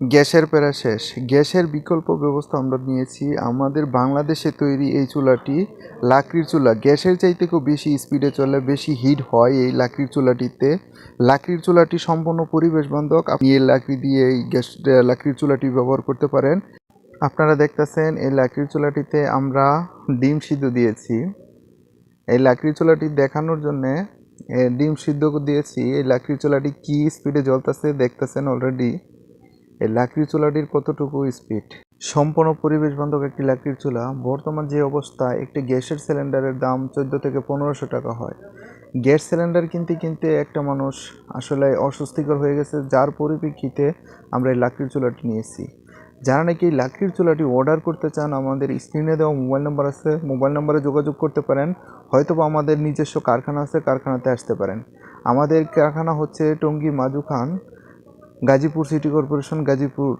গ্যাসের প্যারা শেষ। গ্যাসের বিকল্প ব্যবস্থা আমরা নিয়েছি। আমাদের বাংলাদেশে তৈরি এই চুলাটি লাকড়ির চুলা। গ্যাসের চাইতে খুব বেশি স্পিডে চলে, বেশি হিট হয় এই লাকড়ির চুলাটিতে। লাকড়ির চুলাটি সম্পূর্ণ পরিবেশ বান্ধব। আপনি এই লাকড়ি দিয়ে এই গ্যাস লাকড়ির চুলাটি ব্যবহার করতে পারেন। আপনারা দেখতেছেন এই লাকড়ির চুলাটিতে আমরা ডিম সিদ্ধ দিয়েছি। এই লাকড়ির চুলাটি দেখানোর জন্যে ডিম সিদ্ধ দিয়েছি। এই লাকড়ির চুলাটি কি স্পিডে জ্বলতেছে দেখতেছেন অলরেডি এই লাকড়ির চুলাটির কতটুকু স্পিড সম্পূর্ণ পরিবেশ বান্ধব একটি লাকড়ির চুলা। বর্তমান যে অবস্থা, একটি গ্যাসের সিলিন্ডারের দাম চোদ্দ থেকে পনেরোশো টাকা হয়। গ্যাস সিলিন্ডার কিনতে কিনতে একটা মানুষ আসলে অস্বস্তিকর হয়ে গেছে, যার পরিপ্রেক্ষিতে আমরা এই লাকড়ির চুলাটি নিয়েছি। যারা নাকি এই লাকড়ির চুলাটি অর্ডার করতে চান, আমাদের স্ক্রিনে দেওয়া মোবাইল নাম্বার আছে। মোবাইল নাম্বারে যোগাযোগ করতে পারেন। হয়তো বা আমাদের নিজস্ব কারখানা আছে, কারখানাতে আসতে পারেন। আমাদের কারখানা হচ্ছে টঙ্গী মাজু খান। Gazipur city corporation Gazipur